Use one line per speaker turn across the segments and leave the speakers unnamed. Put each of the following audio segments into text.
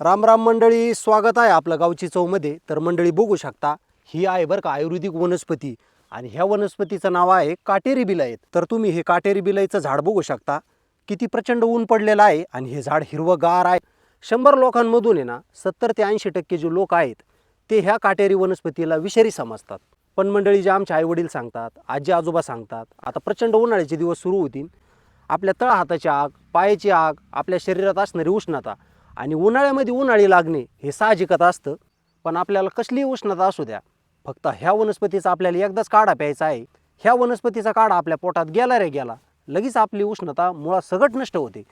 राम राम मंडळी स्वागत आहे आपलं गावची चौमध्ये. तर मंडळी बघू शकता ही आहे बरं का आयुर्वेदिक वनस्पती. आणि ह्या वनस्पतीचं नाव आहे काटेरी बिलाईत. तर तुम्ही हे काटेरी बिलाईचं झाड बघू शकता. किती प्रचंड ऊन पडलेलं आहे आणि हे झाड हिरवंगार आहे. शंभर लोकांमधून आहे ना सत्तर ते ऐंशी टक्के जे लोक आहेत ते ह्या काटेरी वनस्पतीला विषारी समजतात. पण मंडळी जे आमचे आईवडील सांगतात आजी आजोबा सांगतात आता प्रचंड उन्हाळ्याचे दिवस सुरू होतील. आपल्या तळ हाताची आग पायाची आग आपल्या शरीरात असणारी उष्णता आणि उन्हाळ्यामध्ये उन्हाळी लागणे हे साहजिकच असतं. पण आपल्याला कसलीही उष्णता असू द्या फक्त ह्या वनस्पतीचा आपल्याला एकदाच काढा प्यायचा आहे. ह्या वनस्पतीचा काढा आपल्या पोटात गेला रे गेला लगेच आपली उष्णता मुळात सगट नष्ट होते.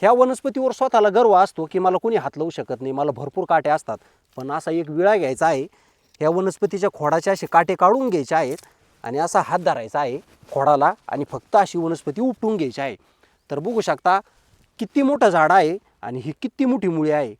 ह्या वनस्पतीवर स्वतःला गर्व असतो की मला कोणी हात लावू शकत नाही मला भरपूर काटे असतात. पण असा एक विळा घ्यायचा आहे ह्या वनस्पतीच्या खोडाचे असे काटे काढून घ्यायचे आहेत आणि असा हात धरायचा आहे खोडाला आणि फक्त अशी वनस्पती उपटून घ्यायची आहे. तर बघू शकता किती मोठं झाड आहे आणि ही किती मोठी मुळी आहे.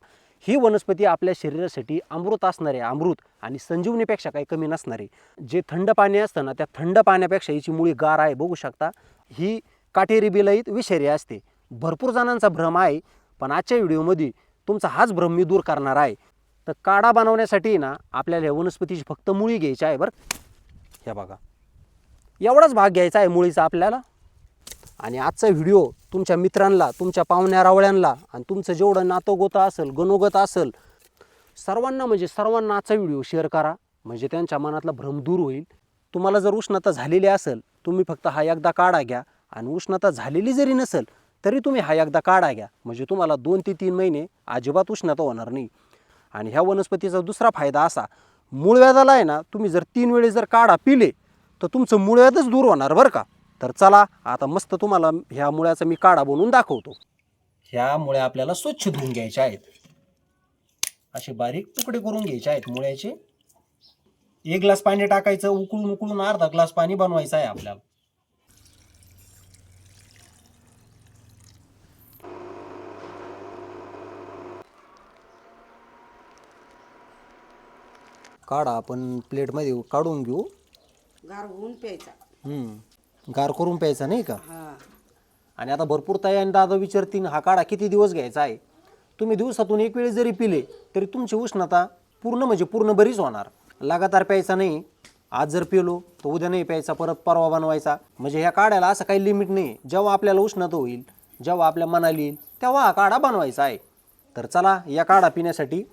ही वनस्पती आपल्या शरीरासाठी अमृत असणारे अमृत आणि संजीवनीपेक्षा काही कमी नसणारे. जे थंड पाणी असतं ना त्या थंड पाण्यापेक्षा हिची मुळी गार आहे बघू शकता. ही काटेरी बिलईत विषारी असते. भरपूर जणांचा भ्रम आहे पण आजच्या व्हिडिओमध्ये तुमचा हाच भ्रम मी दूर करणार आहे. तर काढा बनवण्यासाठी ना आपल्याला या वनस्पतीची फक्त मुळी घ्यायची आहे बरं. ह्या बघा. एवढाच भाग घ्यायचा आहे मुळीचा आपल्याला. आणि आजचा व्हिडिओ तुमच्या मित्रांना तुमच्या पाहुण्या रावळ्यांना आणि तुमचं जेवढं नातं गोतं असेल गणोगत असेल सर्वांना म्हणजे सर्वांना आजचा व्हिडिओ शेअर करा. म्हणजे त्यांच्या मनातला भ्रम दूर होईल. तुम्हाला जर उष्णता झालेली असेल तुम्ही फक्त हा एकदा काढा घ्या. आणि उष्णता झालेली जरी नसेल तरी तुम्ही हा एकदा काढा घ्या. म्हणजे तुम्हाला दोन ते तीन महिने अजिबात उष्णता होणार नाही. आणि ह्या वनस्पतीचा दुसरा फायदा असा मूळव्याधाला आहे ना तुम्ही जर तीन वेळेस जर काढा पिले तर तुमचं मूळव्याधच दूर होणार बरं का? तर चला आता मस्त तुम्हाला ह्या मुळ्याचा मी काढा बनवून दाखवतो. ह्या मुळ्या आपल्याला स्वच्छ धुवून घ्यायच्या आहेत. असे बारीक तुकडे करून घ्यायचे आहेत मुळ्याचे. एक ग्लास पाणी टाकायचं उकळून उकळून अर्धा ग्लास पाणी बनवायचं आहे आपल्याला. काढा आपण प्लेटमध्ये काढून घेऊ.
गार होऊन प्यायचा.
हम्म. गार करून प्यायचा नाही का?
हा.
आणि आता भरपूर ताई आणि दादा विचारतील हा काढा किती दिवस घ्यायचा आहे? तुम्ही दिवसातून एक वेळेस जरी पिले तरी तुमची उष्णता पूर्ण म्हणजे पूर्ण बरीच होणार. लगातार प्यायचा नाही आज जर पिलो तर उद्या नाही प्यायचा परत परवा बनवायचा. म्हणजे ह्या काढायला असं काही लिमिट नाही. जेव्हा आपल्याला उष्णता होईल जेव्हा आपल्या मनाला येईल तेव्हा हा काढा बनवायचा आहे. तर चला या काढा पिण्यासाठी